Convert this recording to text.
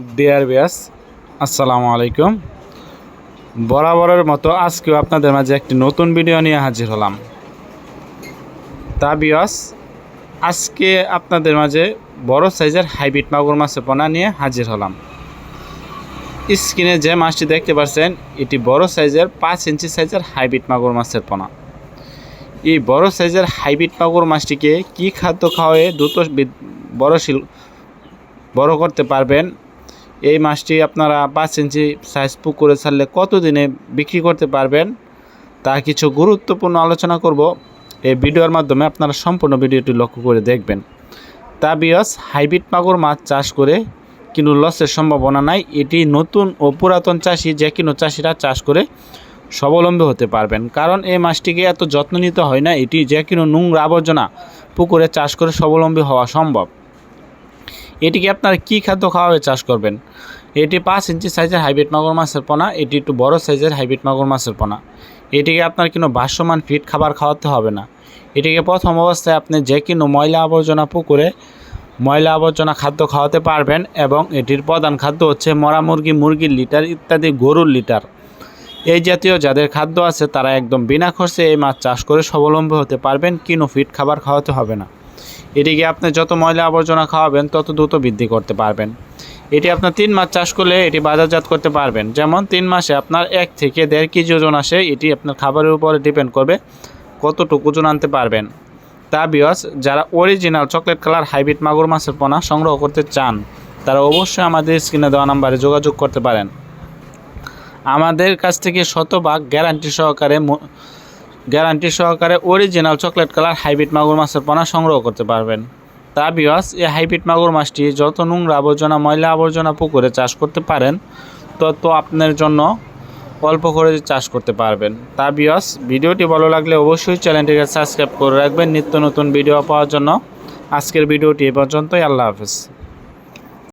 Deer বিয়াস আসসালামু আলাইকুম। বরাবরের মতো আজকেও আপনাদের মাঝে একটি নতুন ভিডিও নিয়ে হাজির হলাম। তা বিয়াস আজকে আপনাদের মাঝে বড় সাইজের হাইব্রিড মাগুর মাছের পোনা নিয়ে হাজির হলাম। স্ক্রিনে যে মাছটি দেখতে পাচ্ছেন, এটি বড় সাইজের পাঁচ ইঞ্চি সাইজের হাইব্রিড মাগুর মাছের পোনা। এই বড় সাইজের হাইব্রিড মাগুর মাছটিকে কি খাদ্য খাওয়ায়ে দ্রুত বৃদ্ধ- বড় শিল বড় করতে পারবেন এই মাছটি আপনারা পাঁচ ইঞ্চি সাইজ পুকুরে ছাড়লে কত দিনে বিক্রি করতে পারবেন, তা কিছু গুরুত্বপূর্ণ আলোচনা করব। এই ভিডিওর মাধ্যমে আপনারা সম্পূর্ণ ভিডিওটি লক্ষ্য করে দেখবেন। তা বিয়স, হাইব্রিড মাগুর মাছ চাষ করে কিন্তু লসের সম্ভাবনা নাই। এটি নতুন ও পুরাতন চাষি, যে কোনো চাষিরা চাষ করে স্বাবলম্বী হতে পারবেন। কারণ এই মাছটিকে এত যত্ন নিতে হয় না, এটি যে কোনো নোংরা আবর্জনা পুকুরে চাষ করে স্বাবলম্বী হওয়া সম্ভব। এটিকে আপনারা কী খাদ্য খাওয়াবে চাষ করবেন? এটি পাঁচ ইঞ্চি সাইজের হাইব্রিড মাগুর মাছের পোনা, এটি একটু বড় সাইজের হাইব্রিড মাগুর মাছের পোনা। এটিকে আপনার কোনো ভাষ্যমান ফিট খাবার খাওয়াতে হবে না। এটিকে প্রথম অবস্থায় আপনি যে কোনো ময়লা আবর্জনা পুকুরে ময়লা আবর্জনা খাদ্য খাওয়াতে পারবেন এবং এটির প্রধান খাদ্য হচ্ছে মরা মুরগি, মুরগির লিটার ইত্যাদি গরুর লিটার। এই জাতীয় যাদের খাদ্য আছে তারা একদম বিনা খরচে এই মাছ চাষ করে স্বাবলম্বী হতে পারবেন, কিনো ফিট খাবার খাওয়াতে হবে না। এটিকে আপনি যত ময়লা আবর্জনা খাওয়াবেন, তত দ্রুত বৃদ্ধি করতে পারবেন। এটি আপনার তিন মাস চাষ করলে এটি বাজারজাত করতে পারবেন। যেমন, তিন মাসে আপনার এক থেকে দেড় কেজি ওজন আসে, এটি আপনার খাবারের উপরে ডিপেন্ড করবে কতটুকু ওজন আনতে পারবেন। তা বিয়স যারা অরিজিনাল চকলেট কালার হাইব্রিড মাগুর মাছের পোনা সংগ্রহ করতে চান, তারা অবশ্যই আমাদের স্ক্রিনে দেওয়া নাম্বারে যোগাযোগ করতে পারেন। আমাদের কাছ থেকে শতভাগ গ্যারান্টি সহকারে গ্যারান্টি সহকারে অরিজিনাল চকলেট কালার হাইব্রিড মাগুর মাছের পোনা সংগ্রহ করতে পারবেন। তা বিয়াস এই হাইব্রিড মাগুর মাছটি যত নোংরা আবর্জনা, ময়লা আবর্জনা পুকুরে চাষ করতে পারেন, তত আপনার জন্য অল্প করে চাষ করতে পারবেন। তা বিয়াস ভিডিওটি ভালো লাগলে অবশ্যই চ্যানেলটিকে সাবস্ক্রাইব করে রাখবেন। নিত্য নতুন ভিডিও পাওয়ার জন্য আজকের ভিডিওটি এ পর্যন্তই। আল্লাহ হাফেজ।